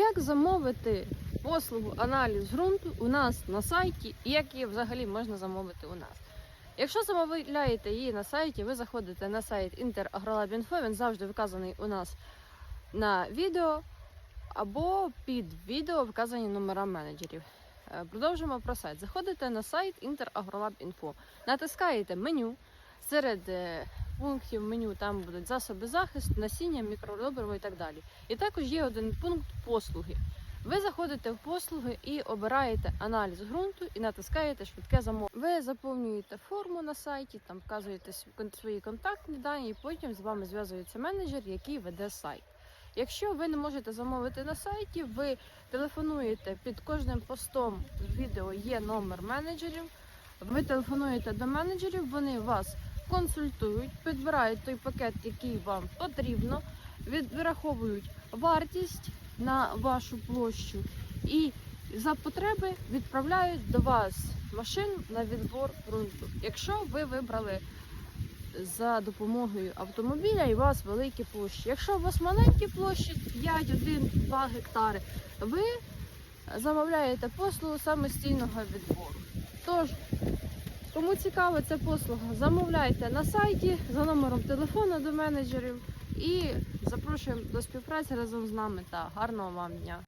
Як замовити послугу аналіз ґрунту у нас на сайті і як її взагалі можна замовити у нас? Якщо замовляєте її на сайті, ви заходите на сайт InterAgrolab.info, він завжди вказаний у нас на відео або під відео вказані номера менеджерів. Е, Продовжимо про сайт. Заходите на сайт InterAgrolab.info, натискаєте меню. Серед е, пунктів меню там будуть засоби захисту, насіння, мікродобриво і так далі. І також є один пункт послуги. Ви заходите в послуги і обираєте аналіз ґрунту і натискаєте швидке замовлення. Ви заповнюєте форму на сайті, там вказуєте свої контактні дані, і потім з вами зв'язується менеджер, який веде сайт. Якщо ви не можете замовити на сайті, ви телефонуєте під кожним постом відео є номер менеджерів. Ви телефонуєте до менеджерів, вони вас консультують, підбирають той пакет, який вам потрібно, відраховують вартість на вашу площу і за потреби відправляють до вас машин на відбор ґрунту. Якщо ви вибрали за допомогою автомобіля і у вас великі площі. Якщо у вас маленькі площі 5, 1, 2 гектари, ви замовляєте послугу самостійного відбору. Тож, кому цікава ця послуга, замовляйте на сайті за номером телефону до менеджерів і запрошуємо до співпраці разом з нами та гарного вам дня!